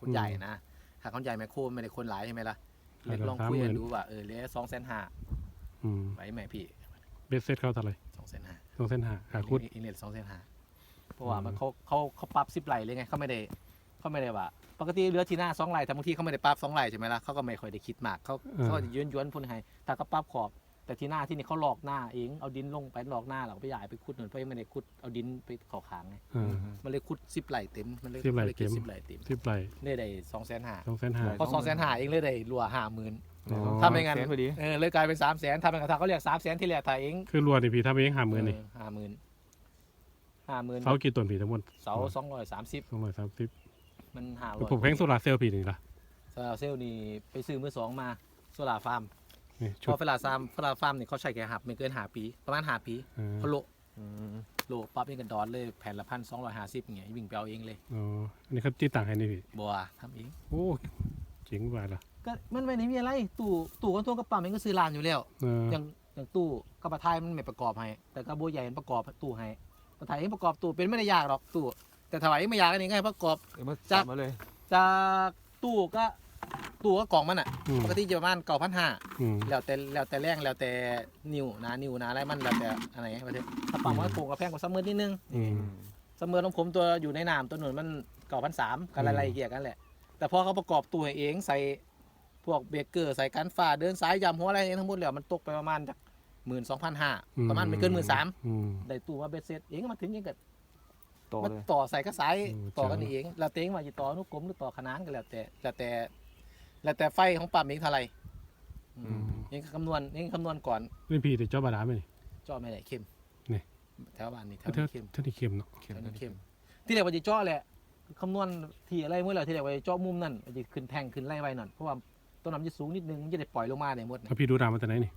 คนใหญ่นะถ้าคนใหญ่แมคโครไม่ได้คนหลายใช่ไหมล่ะเล็กลองคุยกันดูว่าเออเหลือสองแสนห้าอืมไปไหมพี่เบสเซตเขาเท่าไหร่สองแสนห้าสองเส้นหาขาคุดอินเน็ตสองแสนห้าเพราะว่ามันอืมเขาเขาเขาปรับสิบไหลเลยไงเขาไม่ได้เขาไม่ได้ว่าปกติเรือทีหน้าสองไหลแต่บางทีเขาไม่ได้ปรับสองไหลใช่ไหมล่ะเขาก็ไม่ค่อยได้คิดมากเขาเขาจะย้อนย้อนๆพุ่นให้ถ้าเขาปรับขอบ แต่ที่หน้าที่นี่เขาหลอกหน้าเองเอาดินลงไปหลอกหน้าเราไปใหญ่ไปขุดหน่อยเพราะยังไม่ได้ขุดเอาดินไปเขอขางไงอ่ามันเลยขุดสิบไหลเต็มมันเลยสิบไหล่เลยคิดเต็ม สิบไหลเต็มสิบไหลได้ได้สองแสนห้าสองเส้นหาพอสองแสนห้าเองเลยได้รัวห้าหมื่น อ๋อ ถ้าไม่งั้น แสพอดี เออเลยกลายเป็นสามแสนถ้าเป็นกระทาเขาเรียกสามแสนที่แรกถ่ายเองคือรัวนี่พี่ทำเองหาหมื่นนี่ห้าหมื่นห้าหมื่นเสากี่ต้นพี่ทั้งหมดเสาสองร้อยสามสิบสองร้อยสามสิบมันห้าร้อยผมแพงโซลาร์เซลล์พี่นี่ล่ะ โซลาร์เซลล์นี่ไปซื้อมือสองมาโซลาร์ฟาร์ม นี่เพชุดราะเวลาฟาร์มเวลาฟาร์มนี่เขาใช้แค่หับไม่เกินหาปี ประมาณหาปีอ่าเขาโลอืมโลปั๊บนี่กันดอนเลยแผ่นละพันสองร้อยห้าสิบอย่างเงี้ยวิ่งไปเอาเองเลยอ๋ออันนี้เขาตีต่างให้นี่พี่บัวทำเองโอ้เจ๋งกว่าล่ะก็มันไม่ได้มีอะไรตู้ตู้กันตัวกระป๋ามันก็ซื้อร้านอยู่แล้ว เอออย่างอย่างตู้กระบะไทยมันไม่ประกอบให้ แต่กระโบใหญ่มันประกอบตู้ให้กระไทยเองประกอบตู้เป็นไม่ได้ยากหรอกตู้แต่ถวายเองไม่ยากอันนี้ง่ายประกอบเดี๋ยวมาจัจับบมาเลยจากตู้ก็ ตู้ก็กล่องมันอะอืม ปกติจะประมาณเก้าพันห้าอืม แล้วแต่แล้วแต่แรงแล้วแต่นิ้วหนานิ้วหนาอะไรมันแล้วแต่อะไรประเทศถ้าปั๊มมันโป่งกับแพงกว่าซัมเมอร์นิดนึงอืม ซัมเมอร์ของผมตัวอยู่ในน้ำตัวหนุนมันเก้าพันสามกันอะไรเกี่ยกันแหละ แต่พอเขาประกอบตัวเองใส่พวกเบรกเกอร์ใส่กันฟ้าเดินสายยำหัวอะไรเองทั้งหมดแล้วมันตกไปประมาณจากหมื่นสองพันห้าประมาณไม่เกินหมื่นสามอืม ได้ตู้มาเบ็ดเสร็จเองก็มาถึงยังกับต่อมันเลย ต่อใส่กระสายโอ้ต่อกันเจ๋ง เองแล้วเต็งว่าจะต่ออนุกรมหรือต่อขนานกันแล้วแต่แล้วแต่ แล้วแต่ไฟของปั๊มเองเท่าไหร่อืมเองคำนวณเองคำนวณก่อนนี่พี่แต่เจ้าบาดาลไหมนี่เจาะไม่ได้เข้มนี่ แถวบ้านนี่แถเท่าวนี้เข้มเท่าที่เข้มเนาะเข็มแถวนั่นี้นเข้ม ที่เรียกว่าจะเจาะแหละคำนวณที่อะไรเมื่อไหร่ที่เรียกว่าจะเจาะมุมนั่นมันจะขึ้นแทงขึ้นไล่ไว้หน่อยเพราะว่าต้นน้ำจะสูงนิดนึงมันจะได้ปล่อยลงมาได้หมดถ้าพี่ดูดามาแต่ไหนนี่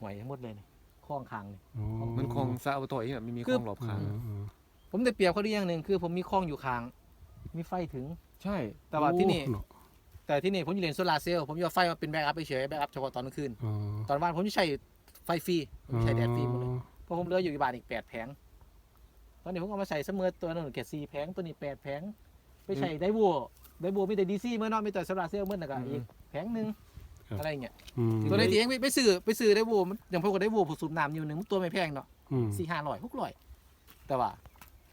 หวยทั้งหมดเลยนี่ข้องคางนี่ อ๋อมันคลองสระเอาต่อเองอะไม่มีคคืลอองหลบอ๋อขางอ๋อผมได้เปรียบเขาดีอย่างหนึ่งคือ ผมมีข้องอยู่คาง มีไฟถึง ใช่ แต่ว่าที่นี่ โอ้เาะ แต่ที่นี่ผมจะเรียนโซลาร์เซลล์ผมจะเอาไฟมาเป็นแบ็กอัพเฉยๆแบ็กอัพเฉพาะตอนกลางคืน อ๋อตอนวันผมจะใช้ไฟฟรีผมใช้แดดฟรีหมดเลยอ๋อเพราะผมเหลืออยู่ที่บ้านอีกแปดแผงตอนนี้ผมเอามาใส่เสมอตัวนึงแค่สี่แผงตัวนี้แปดแผงไปใช้ไดโวไดโวมีแต่ดีซีเมื่อนอกมีแต่โซลาร์เซลล์เมื่อนะก็อีกแผงหนึ่งอะไรอย่างเงี้ยอืมตัวไหนที่เองไปไปซื้อไปซื้อไดโวมันอย่างพวกไดโวผสมน้ำอยู่หนึ่งมันตัวไม่แพงเนาะอืมสี่ห้าร้อยหกร้อยแต่ว่า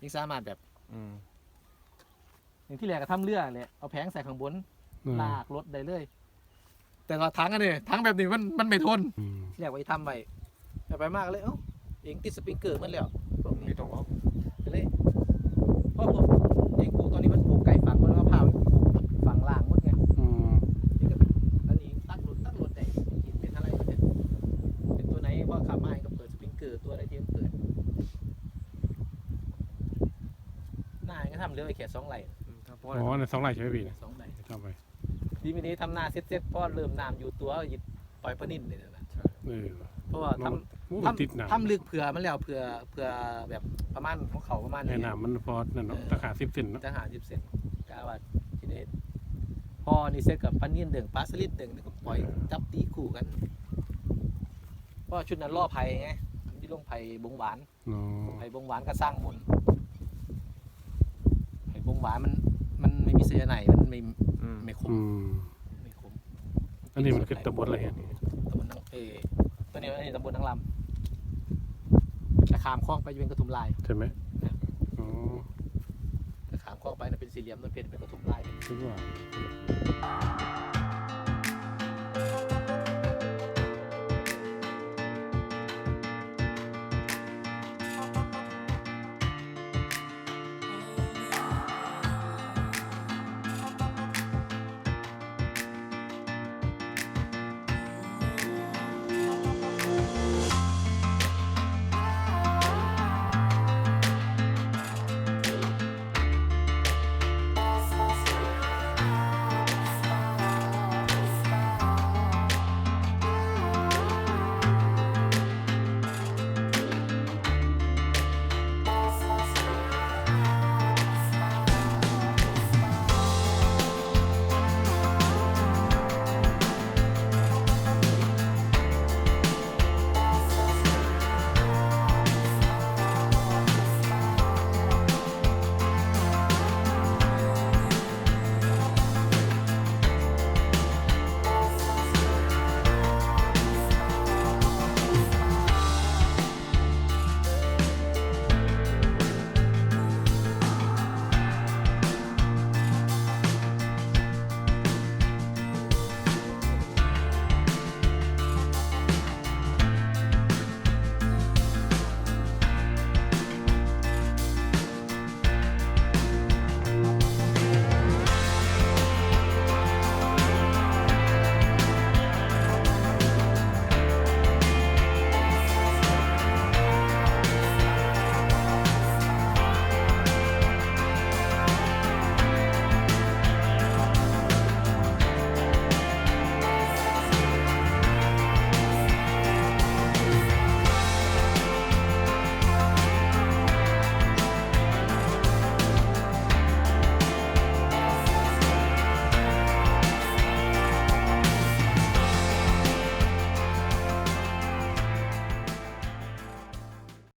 ยังสามารถแบบ อืม อย่างที่แรกก็ทำเรือเลยเอาแผงใส่ข้างบน อืม ลากรถได้เลย แต่ก็ทั้งอันนี้ทั้งแบบนี้มันมันไม่ทนอืมเรียกว่าทำไปแต่ไปมากเลยเอ้าเองติดสปริงเกอร์มันแล้วพวกนี้ไม่ต้องเอาไปเลยเพราะผมเองปลูกตอนนี้มันปลูกไก่ฝังมันมะพร้าวฝังล่างหมดไง อืมนี่ก็อันนี้ตั้งรถตั้งรถได้กินเป็นอะไรก็ได้เป็นตัวไหนว่าขาไม้ก็เปิดสปริงเกอร์ตัวอะไรที่มันเปิดหน้าก็ทำเรือไปแค่สองไหลอืมถ้าพออ๋อในสองไร่ใช่ไหมพี่เนี่ยสองไหลทำไป ดีมินี้ทำหน้าเซ็ตเซ็ตพอเริ่มน้ำอยู่ตัวหยิบปล่อยปลานิ่นเลยนะเออเพราะว่าทำโอ้ทติดหนาำทำลึกเผื่อมันแล้วเผื่อเผื่อแบบประมาณของเขาประมาณแนะนี้นำมันพอนั่นเนาะตะขาสิบเซนเนาะจะหาสิบเซนกาว่าทีเด็ดพอนี่เสร็จกับปันเนียนเดึงปลาสลิดเดึงแล้วก็ปล่อยจับตีคู่กันเพราะชุดนั้นล่อไผ่ไงที่ลงไผ่บงหวานอ๋อไผ่บงหวานก็สร้างหมุนไผ่บงหวานมันมันไม่มีเสียไหนมันไม่อืมไม่คมอืมไม่คมอั นนี้มันคือตำบลอะไรอะนี่ตำบลนางเออตัวนี้อันนี้ตำบลนางลำจะขามคลองไปจะเป็นกระทุมลายใช่ไหมอ๋อจะขามคลองไปน่ะเป็นสี่เหลี่ยมนั่นเป็นเป็นกระทุมลายคิดว่า